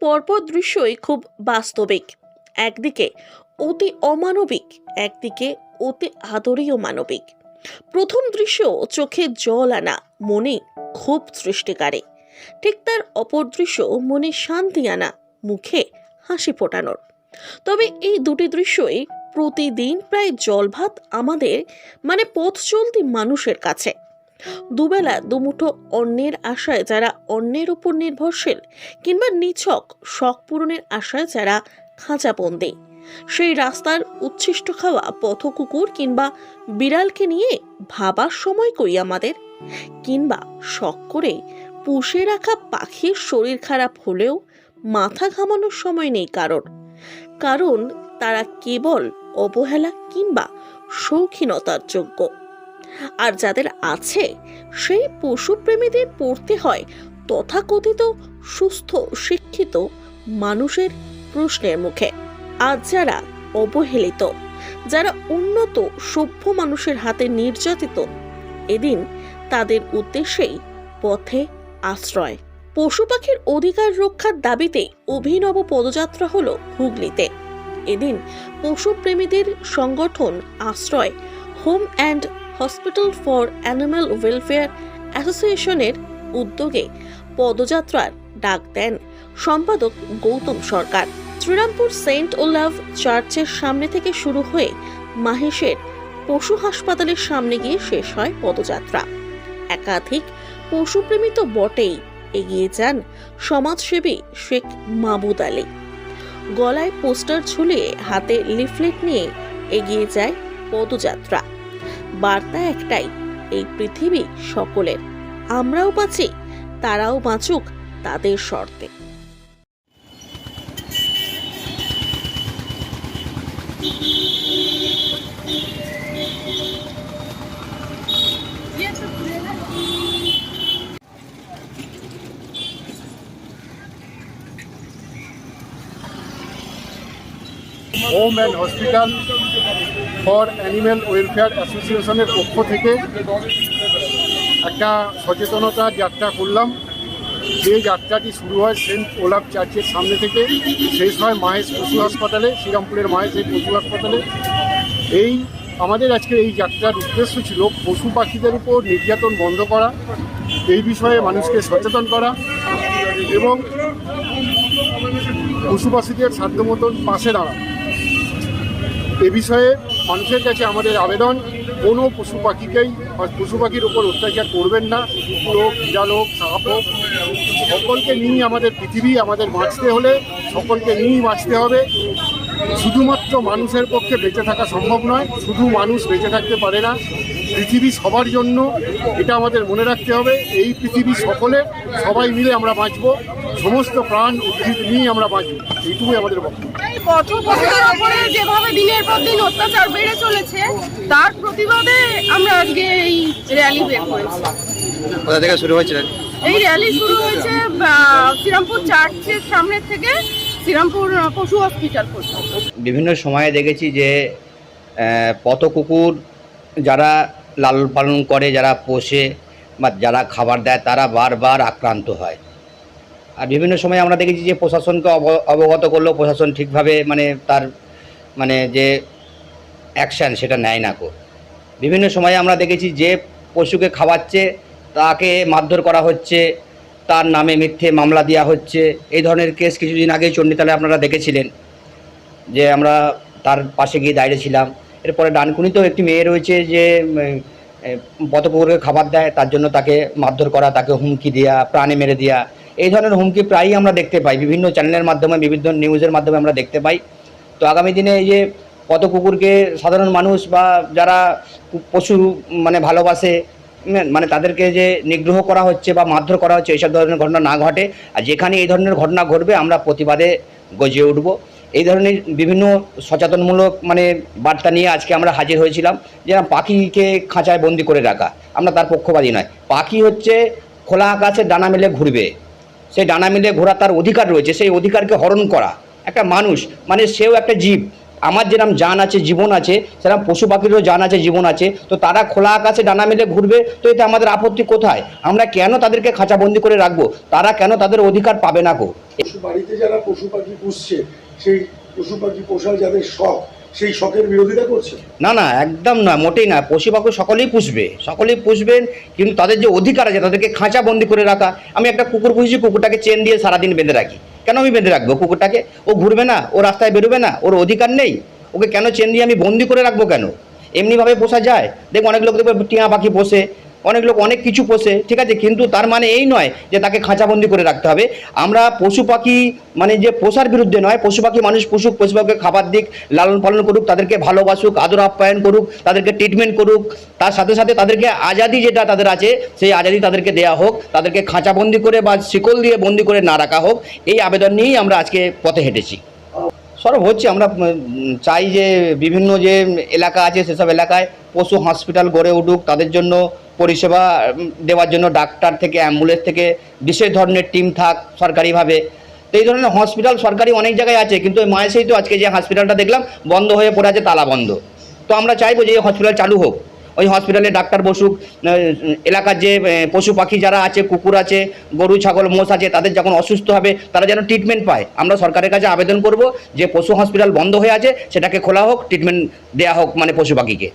পরপর দৃশ্যই খুব বাস্তবিক। একদিকে অতি অমানবিক, একদিকে অতি আদরীয় মানবিক। প্রথম দৃশ্য চোখে জল আনা, মনে ক্ষোভ সৃষ্টিকারী ঠিক তার অপর দৃশ্য মনে শান্তি আনা, মুখে হাসি ফোটানোর। তবে এই দুটি দৃশ্যই প্রতিদিন প্রায় জলভাত আমাদের মানে পথ চলতি মানুষের কাছে। দুবেলা দুমুঠো অন্যের আশায় যারা অন্যের উপর নির্ভরশীল কিংবা নিছক শখ পূরণের আশায় যারা খাঁচাবন্দি সেই রাস্তার উচ্ছিষ্ট খাওয়া পথকুকুর কিংবা বিড়ালকে নিয়ে ভাবার সময় কই আমাদের? কিংবা শখ করে পুষে রাখা পাখির শরীর খারাপ হলেও মাথা ঘামানোর সময় নেই কারণ কারণ তারা কেবল অবহেলা কিংবা শৌখিনতার যোগ্য। আর যাদের আছে, সেই পশুপ্রেমীদের পড়তে হয় তথাকথিত সুস্থ, শিক্ষিত মানুষের প্রশ্নের মুখে। আজ যারা অবহেলিত, যারা উন্নত, সভ্য মানুষের হাতে নির্যাতিত, এদিন তাদের উদ্দেশ্যেই পথে আশ্রয়। পশু পাখির অধিকার রক্ষার দাবিতে অভিনব পদযাত্রা হলো হুগলিতে। এদিন পশুপ্রেমীদের সংগঠন Ashray home and hospital for animal welfare অ্যাসোসিয়েশনের উদ্যোগে পদযাত্রার ডাক দেন সম্পাদক গৌতম সরকার। শ্রীরামপুর সেন্ট ওলাভ চার্চের সামনে থেকে শুরু হয়ে মাহেশের পশু হাসপাতালের সামনে গিয়ে শেষ হয় পদযাত্রা। একাধিক পশুপ্রেমী তো বটেই এগিয়ে যান সমাজসেবী শেখ মাবুদ আলী। গলায় পোস্টার ঝুলিয়ে হাতে লিফলেট নিয়ে এগিয়ে যায় পদযাত্রা। বার্তা একটাই এই পৃথিবী সকলের। আমরাও বাঁচি তারাও বাঁচুক তাদের শর্তে। Home and hospital for animal welfare অ্যাসোসিয়েশনের পক্ষ থেকে একটা সচেতনতা যাত্রা করলাম। যে যাত্রাটি শুরু হয় সেন্ট ওলাভ চার্চের সামনে থেকে, শেষ হয় মাহেশ পশু হাসপাতালে, শ্রীরামপুরের মাহেশ এই পশু হাসপাতালে। এই আমাদের আজকে এই যাত্রার উদ্দেশ্য ছিল পশু পাখিদের উপর নির্যাতন বন্ধ করা, এই বিষয়ে মানুষকে সচেতন করা এবং পশু পাখিদের সাধ্য মতন পাশে দাঁড়ানো। এ বিষয়ে মানুষের কাছে আমাদের আবেদন, কোনো পশু পাখিকেই, পশু পাখির উপর অত্যাচার করবেন না। হোক বিড়াল হোক সাপ হোক, সকলকে নিয়েই আমাদের পৃথিবী আমাদের বাঁচতে হলে, সকলকে নিয়েই বাঁচতে হবে। শুধুমাত্র মানুষের পক্ষে বেঁচে থাকা সম্ভব নয় শুধু মানুষ বেঁচে থাকতে পারে না পৃথিবী সবার জন্য এটা আমাদের মনে রাখতে হবে এই পৃথিবী সকলে সবাই মিলে আমরা বাঁচব সমস্ত প্রাণ উদ্ভিদ নিয়ে আমরা বাঁচব এইটুকুই আমাদের বক্তব্য। এই ওপরে যেভাবে দিনের পর দিন অত্যাচার বেড়ে চলেছে তার প্রতিবাদে আমরা আজকে এই র্যালি বের করেছি। কোথা থেকে শুরু হয়েছিল এই র্যালি শুরু হয়েছে শ্রীরামপুর চার্চের সামনে থেকে শ্রীরামপুর পশু হসপিটাল বিভিন্ন সময়ে দেখেছি যে পথ কুকুর যারা লালন পালন করে, যারা পোষে বা যারা খাবার দেয়, তারা বারবার আক্রান্ত হয়। আর বিভিন্ন সময় আমরা দেখেছি যে, প্রশাসনকে অব- অবগত করলেও প্রশাসন ঠিকভাবে মানে তার মানে যে অ্যাকশান সেটা নেয় না কো। বিভিন্ন সময়ে আমরা দেখেছি যে, পশুকে খাওয়াচ্ছে, তাকে মারধর করা হচ্ছে তার নামে মিথ্যে মামলা দেওয়া হচ্ছে। এই ধরনের কেস কিছুদিন আগে চণ্ডীতলায় আপনারা দেখেছিলেন যে আমরা তার পাশে গিয়ে দাঁড়িয়েছিলাম এরপরে ডানকুনিতেও একটি মেয়ে রয়েছে যে পথপুকুরকে খাবার দেয়, তার জন্য তাকে মারধর করা, তাকে হুমকি দেওয়া প্রাণে মেরে দেওয়া এই ধরনের হুমকি প্রায়ই আমরা দেখতে পাই। বিভিন্ন চ্যানেলের মাধ্যমে, বিভিন্ন নিউজের মাধ্যমে আমরা দেখতে পাই। তো আগামী দিনে এই যে পথ কুকুরকে সাধারণ মানুষ বা যারা পশু মানে ভালোবাসে মানে তাদেরকে যে নিগ্রহ করা হচ্ছে বা মারধর করা হচ্ছে, এইসব ধরনের ঘটনা না ঘটে। আর যেখানে এই ধরনের ঘটনা ঘটবে, আমরা প্রতিবাদে গজিয়ে উঠব। এই ধরনের বিভিন্ন সচেতনমূলক মানে বার্তা নিয়ে আজকে আমরা হাজির হয়েছিলাম যে পাখিকে খাঁচায় বন্দি করে রাখা। আমরা তার পক্ষপাতী নয়। পাখি হচ্ছে খোলা আকাশে ডানা মেলে ঘুরবে। সেই ডানা মেলে ঘোরা তার অধিকার রয়েছে। সেই অধিকারকে হরণ করা। একটা মানুষ মানে সেও একটা জীব। আমার যেরকম জান আছে জীবন আছে সেরকম পশু পাখিরও জান আছে জীবন আছে তো তারা খোলা আকাশে ডানা মেলে ঘুরবে তো এতে আমাদের আপত্তি কোথায়? আমরা কেন তাদেরকে খাঁচাবন্দি করে রাখব? তারা কেন তাদের অধিকার পাবে না গো? বাড়িতে যারা পশু পাখি পুষছে সেই পশু পাখি পোষার যাদের শখ সেই শখের বিরোধিতা করছে? না না একদম না মোটেই না। পশু পাখি সকলেই পুষবে সকলেই পুষবেন কিন্তু তাদের যে অধিকার আছে তাদেরকে খাঁচা বন্দি করে রাখা। আমি একটা কুকুর পুষেছি কুকুরটাকে চেন দিয়ে সারাদিন বেঁধে রাখি। কেন আমি বেঁধে রাখব কুকুরটাকে? ও ঘুরবে না, ও রাস্তায় বেরোবে না, ওর অধিকার নেই। ওকে কেন চেন দিয়ে আমি বন্দি করে রাখব কেন? এমনিভাবে পোষা যায়। দেখব অনেক লোক দেখবে টিয়া পাখি পোষে অনেক লোক অনেক কিছু পোষে, ঠিক আছে, কিন্তু তার মানে এই নয় যে তাকে খাঁচাবন্দি করে রাখতে হবে। আমরা পশু পাখি মানে যে পোষার বিরুদ্ধে নয়, পশু পাখি মানুষ পুষুক, পশু পাখিকে খাবার দিক, লালন পালন করুক, তাদেরকে ভালোবাসুক, আদর আপ্যায়ন করুক, তাদেরকে ট্রিটমেন্ট করুক, তার সাথে সাথে তাদেরকে আজাদি যেটা তাদের আছে, সেই আজাদি তাদেরকে দেওয়া হোক, তাদেরকে খাঁচাবন্দি করে বা শিকল দিয়ে বন্দি করে না রাখা হোক, এই আবেদন নিয়েই আমরা আজকে পথে হেঁটেছি। সরব হচ্ছে, আমরা চাই যে বিভিন্ন যে এলাকা আছে, সেসব এলাকায় পশু হসপিটাল গড়ে উঠুক, তাদের জন্য পরিষেবা দেওয়ার জন্য ডাক্তার থেকে, অ্যাম্বুলেন্স থেকে বিশেষ ধরনের টিম থাক সরকারিভাবে। তো এই ধরনের হসপিটাল সরকারি অনেক জায়গায় আছে, কিন্তু মায়েসেই তো আজকে যে হসপিটালটা দেখলাম, বন্ধ হয়ে পড়ে আছে, তালা বন্ধ। তো আমরা চাইব যে এই হসপিটাল চালু হোক। ওই হসপিটালে ডাক্তার বসুক এলাকার যে পশু পাখি যারা আছে, কুকুর আছে, গরু, ছাগল, মোষ আছে, তাদের যখন অসুস্থ হবে, তারা যেন ট্রিটমেন্ট পায়। আমরা সরকারের কাছে আবেদন করব যে পশু হসপিটাল বন্ধ হয়ে আছে, সেটাকে খোলা হোক ট্রিটমেন্ট দেওয়া হোক মানে পশু পাখিকে।